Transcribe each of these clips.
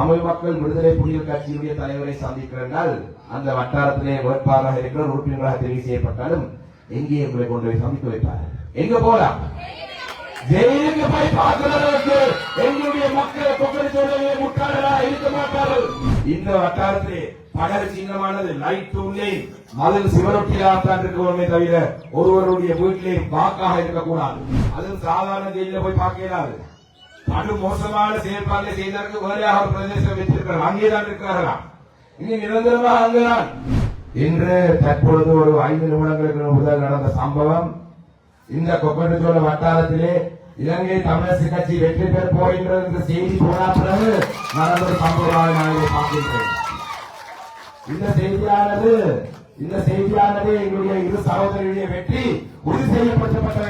தமிழ் மக்கள் விடுதலை புலிகள் கட்சியினுடைய தலைவரை சந்திக்கிறனால் அந்த வட்டாரத்திலே வேட்பாளராக இருக்கிற உறுப்பினராக தெரிவு செய்யப்பட்டாலும் எங்கே உங்களை கொண்டு போய் சந்திக்க வைப்பார் எங்க போலாம்? ஜெயிலுக்கு போய் எங்களுடைய மக்களை இருக்க மாட்டார்கள். இந்த வட்டாரத்திலே படகு சின்னமானது லைட் உள்ளே மதில் சிவரொட்டியாகத்தான் இருக்கணுமே தவிர ஒருவருடைய வீட்டிலே வாக்காக இருக்கக்கூடாது. அது சாதாரண ஜெயில போய் பார்க்க இயலாது மோசமான செயல்பாடுகளை செய்ததற்கு வேலையாக ஒரு பிரதேசம் வைத்திருக்கிறார் அங்கேதான் இருக்கிறார்களாம் இனி நிரந்தரமாக அங்குதான் இன்று தற்பொழுது ஒரு ஐந்து நிமிடங்களுக்கு முதல் நடந்த சம்பவம் இந்த கொக்கட்டுச்சோள வட்டாரத்திலே இலங்கை தமிழரசு கட்சி வெற்றி பெற போகின்றது என்ற செய்தி போனா பிறகு நடந்த ஒரு சம்பவமாக நான் இதை பார்க்கின்றேன் இந்த செய்தியானது இந்த செய்தியானது எங்களுடைய இரு சகோதரியுடைய வெற்றி உறுதி செய்யப்பட்டப்பட்ட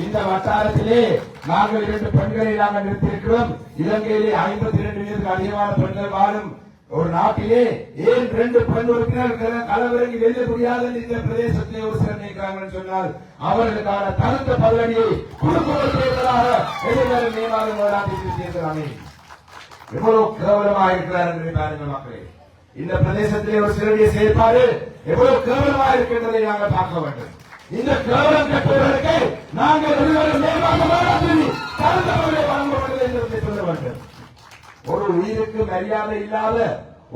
இந்த வட்டாரத்திலே நாங்கள் இரண்டு பெண்களை நாங்கள் நிறுத்தியிருக்கிறோம். இலங்கையிலே ஐம்பத்தி இரண்டு பேருக்கு அதிகமான பெண்கள் வாழும் ஒரு நாட்டிலே ஏன் ரெண்டு பெண் உறுப்பினர்கள் களவிறங்கி வெல்ல முடியாத இந்த பிரதேசத்திலே ஒரு சிலர் நினைக்கிறாங்கன்னு சொன்னால் அவர்களுக்கான தகுந்த பதவியை குடும்ப தேர்தலாக எதிர்கால நியமாக நோடாட்டி தேர்தலானே எவ்வளவு கேவலமாக இருக்கிறார் என்று பாருங்கள் மக்களே. இந்த பிரதேசத்திலே ஒரு சிலருடைய செயல்பாடு எவ்வளவு கேவலமாக இருக்கின்றதை நாங்கள் பார்க்க வேண்டும். இந்த கேவலம் கட்டுவதற்கு நாங்கள் இருவரும் மேலாக போராடி தகுந்தவர்களை வழங்குவது என்று சொல்ல வேண்டும். ஒரு உயிருக்கு மரியாதை இல்லாத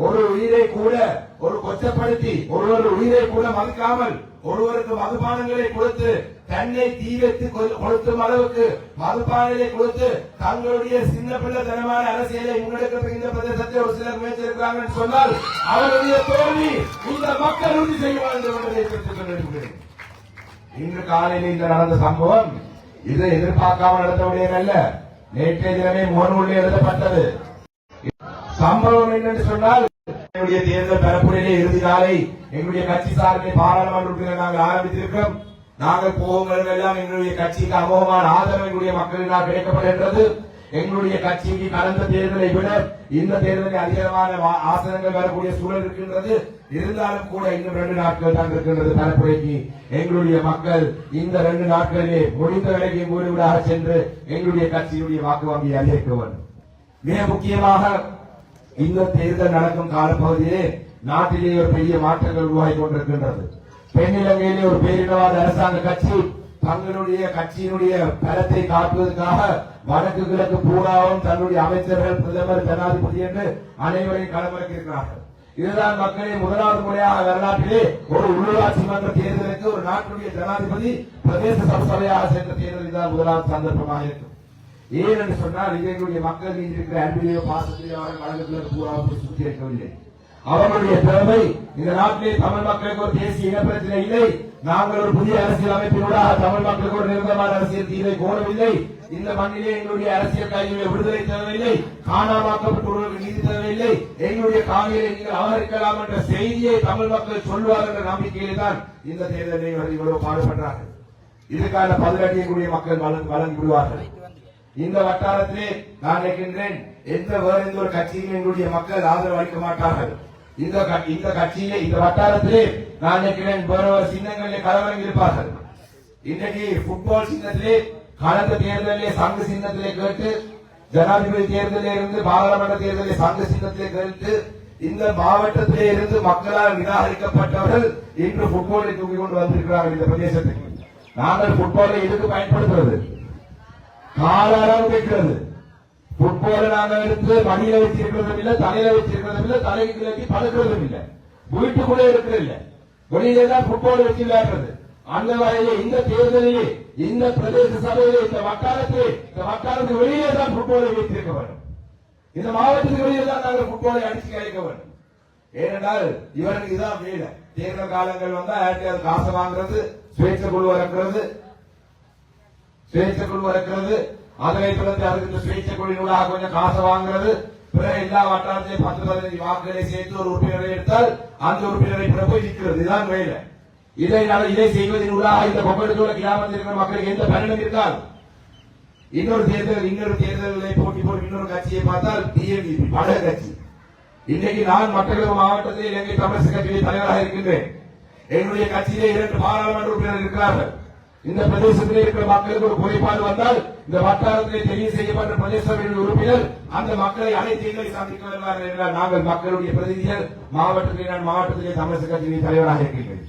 ஒரு உயிரை கூட ஒரு கொச்சப்படுத்தி ஒருவர் உயிரை கூட மதிக்காமல் ஒருவருக்கு மதுபானங்களை கொடுத்து தன்னை தீ வைத்து கொளுத்தும் அளவுக்கு மதுபானங்களை கொடுத்து தங்களுடைய சின்ன பிள்ளைத்தனமான அரசியலை முன்னெடுக்கிறதுக்கு இந்த பிரதேசத்தை ஒரு சிலர் முயற்சிருக்கிறாங்கன்னு சொன்னால் அவருடைய தோல்வி இந்த மக்கள் உறுதி செய்வார் என்று ஒன்றை தெரிவித்துக் கொண்டிருக்கிறேன் இன்று காலையில் இந்த நடந்த சம்பவம் இதை எதிர்பார்க்காமல் நடந்தவுடைய அல்ல நேற்றைய தினமே முகநூலில் எழுதப்பட்டது. சம்பவம் என்னென்று சொன்னால் எங்களுடைய தேர்தல் பரப்புரையிலே இறுதி நாளை எங்களுடைய கட்சி சார்பில் பாராளுமன்ற உறுப்பினர் நாங்கள் ஆரம்பித்திருக்கிறோம். நாங்கள் போகும் எல்லாம் எங்களுடைய கட்சிக்கு அமோகமான ஆதரவு எங்களுடைய மக்களினால் கிடைக்கப்படுகின்றது எங்களுடைய கட்சிக்கு கடந்த தேர்தலை விட இந்த தேர்தலில் அதிகமான ஆசனங்கள் வரக்கூடிய சூழல் இருக்கின்றது. இருந்தாலும் கூட இன்னும் ரெண்டு நாட்கள் தான் இருக்கின்றது பரப்புரைக்கு எங்களுடைய மக்கள் இந்த ரெண்டு நாட்களிலே முடிந்த விலைக்கு வீடு சென்று எங்களுடைய கட்சியினுடைய வாக்கு வங்கியை அதிகரிக்க வேண்டும். மிக முக்கியமாக இந்த தேர்தல் நடக்கும் காலப்பகுதியிலே நாட்டிலே ஒரு பெரிய மாற்றங்கள் உருவாகி கொண்டிருக்கின்றது. தென்னிலங்கையிலே ஒரு பேரினவாத அரசாங்க கட்சி தங்களுடைய கட்சியினுடைய பலத்தை காட்டுவதற்காக வடக்கு கிழக்கு பூராவும் தன்னுடைய அமைச்சர்கள் பிரதமர் ஜனாதிபதி என்று அனைவரையும் களமிறக்கி இதுதான் மக்களே முதலாவது முறையாக வரலாற்றிலே ஒரு உள்ளூராட்சி மன்ற தேர்தலுக்கு ஒரு நாட்டுடைய ஜனாதிபதி பிரதேச சபையாக சென்ற தேர்தல் இதுதான் முதலாவது சந்தர்ப்பமாக இருக்கும் ஏன் என்று சொன்னால் இது எங்களுடைய மக்கள் மீது இருக்கிற அன்பிலேயோ பாசத்திலேயோ அவர்கள் வழக்கத்தில் பூராவும் சுற்றி இருக்கவில்லை அவர்களுடைய திறமை இந்த நாட்டிலே தமிழ் மக்களுக்கு ஒரு தேசிய இனப்பிரச்சனை இல்லை. நாங்கள் ஒரு புதிய அரசியல் அமைப்பினூடாக தமிழ் மக்களுக்கு ஒரு நிரந்தரமான அரசியல் தீர்வை கோரவில்லை. இந்த மண்ணிலே எங்களுடைய அரசியல் கைதிகளை விடுதலை தேவையில்லை காணாமாக்கப்பட்டவர்களுக்கு நீதி தரவில்லை. எங்களுடைய காவியை நீங்கள் அவகரிக்கலாம் என்ற செய்தியை தமிழ் மக்கள் சொல்வார் என்ற நம்பிக்கையிலே தான் இந்த தேர்தலை இவர்கள் இவ்வளவு பாடுபடுறார்கள் இதுக்கான பதிலடி எங்களுடைய மக்கள் வழங்கி விடுவார்கள். இந்த வட்டாரத்திலே நான் நினைக்கின்றேன் எந்த வேறு எந்த ஒரு கட்சியிலும் எங்களுடைய மக்கள் ஆதரவு அளிக்க மாட்டார்கள். இந்த இந்த கட்சியிலே இந்த வட்டாரத்திலே நான் நினைக்கிறேன் வேற சின்னங்களிலே கலவரம் இருப்பார்கள். இன்றைக்கு புட்பால் சின்னத்திலே கலந்த தேர்தலிலே சங்கு சின்னத்திலே கேட்டு ஜனாதிபதி தேர்தலில் இருந்து பாராளுமன்ற தேர்தலில் சங்கு சின்னத்திலே கேட்டு இந்த மாவட்டத்திலே இருந்து மக்களால் நிராகரிக்கப்பட்டவர்கள் இன்று புட்பாலை தூக்கி கொண்டு வந்திருக்கிறார்கள் இந்த பிரதேசத்துக்கு. நாங்கள் புட்பாலை எதுக்கு பயன்படுத்துறது? கால அளவு கேட்கிறது. புட்போல நாங்க எடுத்து மடியில வச்சிருக்கிறதும் இல்ல தலையில வச்சிருக்கிறதும் இல்ல தலைக்கு கிழக்கி படுக்கிறதும் இல்ல. வீட்டுக்குள்ளே இருக்கிறது இல்ல. வெளியில தான் புட்பால் வச்சு விளையாடுறது அந்த வகையிலே இந்த தேர்தலிலே இந்த பிரதேச சபையிலே இந்த வட்டாரத்திலே இந்த வட்டாரத்துக்கு வெளியே தான் புட்போலை வைத்திருக்க வேண்டும். இந்த மாவட்டத்துக்கு வெளியே தான் நாங்கள் புட்போலை அடிச்சு கிடைக்க வேண்டும். ஏனென்றால் இவருக்கு இதான் வேலை தேர்தல் காலங்கள் வந்தா யார்கிட்டயாவது காசை வாங்குறது சுயேட்சை குழு இறக்குறது சுயேட்சை குழு இருக்கிறது அதனை தொடர்ந்து அதுக்கு இந்த சுயேட்சை குழுவினூடாக கொஞ்சம் காசை வாங்குறது. பிற எல்லா வட்டாரத்தையும் பத்து பதினஞ்சு வாக்குகளை சேர்த்து ஒரு உறுப்பினரை எடுத்தால் அந்த உறுப்பினரை பிற போய் நிற்கிறது. இதுதான் வேலை. இதை இதை செய்வதனூடாக இந்த கொப்படத்தோட கிராமத்தில் இருக்கிற மக்களுக்கு எந்த பலனும் இருக்காது. இன்னொரு தேர்தல் இன்னொரு தேர்தல்களை போட்டி போடும் இன்னொரு கட்சியை பார்த்தால் டிஎம்இபி பல கட்சி. இன்னைக்கு நான் மட்டக்களப்பு மாவட்டத்தில் இலங்கை தமிழரசு கட்சியிலே தலைவராக இருக்கின்றேன். என்னுடைய கட்சியிலே இரண்டு பாராளுமன்ற உறுப்பினர் இருக்கிறார்கள். இந்த பிரதேசத்தில் இருக்கிற மக்களுக்கு ஒரு குறைபாடு வந்தால் இந்த வட்டாரத்திலே தெரிவு செய்யப்பட்ட பிரதேச சபையின் உறுப்பினர் அந்த மக்களை அனைத்து சந்திக்க வருவார்கள் என்றால் நாங்கள் மக்களுடைய பிரதிநிதிகள் மாவட்டத்திலே நான் மாவட்டத்திலே தமிழக கட்சியின் தலைவராக இருக்கின்றேன்.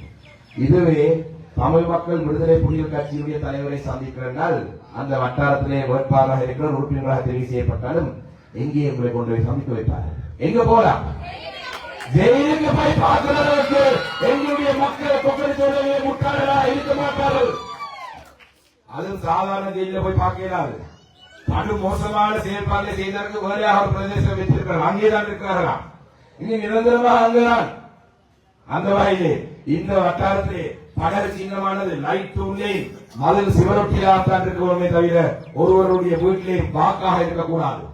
இதுவே தமிழ் மக்கள் விடுதலை புலிகள் கட்சியினுடைய தலைவரை சந்திக்கிறால் அந்த வட்டாரத்திலே வேட்பாளராக இருக்கிற உறுப்பினராக தெரிவு செய்யப்பட்டாலும் எங்கே உங்களை கொண்டு போய் சந்திக்க வைப்பார் எங்க போலாம்? ஜெயிலுக்கு போய் பார்க்கிற எங்களுடைய மக்களை கொக்கரித்தோடவே முட்டாளரா இருக்க மாட்டார்கள். அதுவும் சாதாரண ஜெயில போய் பார்க்க இயலாது கடு மோசமான செயல்பாட்டை செய்தவர்கள் வேலையாக ஒரு பிரதேசம் வைத்திருக்கிறார் அங்கேதான் இருக்கிறார்களாம் இனி நிரந்தரமாக அங்குதான் அந்த வகையிலே இந்த வட்டாரத்திலே படகு சின்னமானது லைட் உள்ளே மதில் சிவரொட்டியாக தான் இருக்கணுமே தவிர ஒருவருடைய வீட்டிலே வாக்காக இருக்கக்கூடாது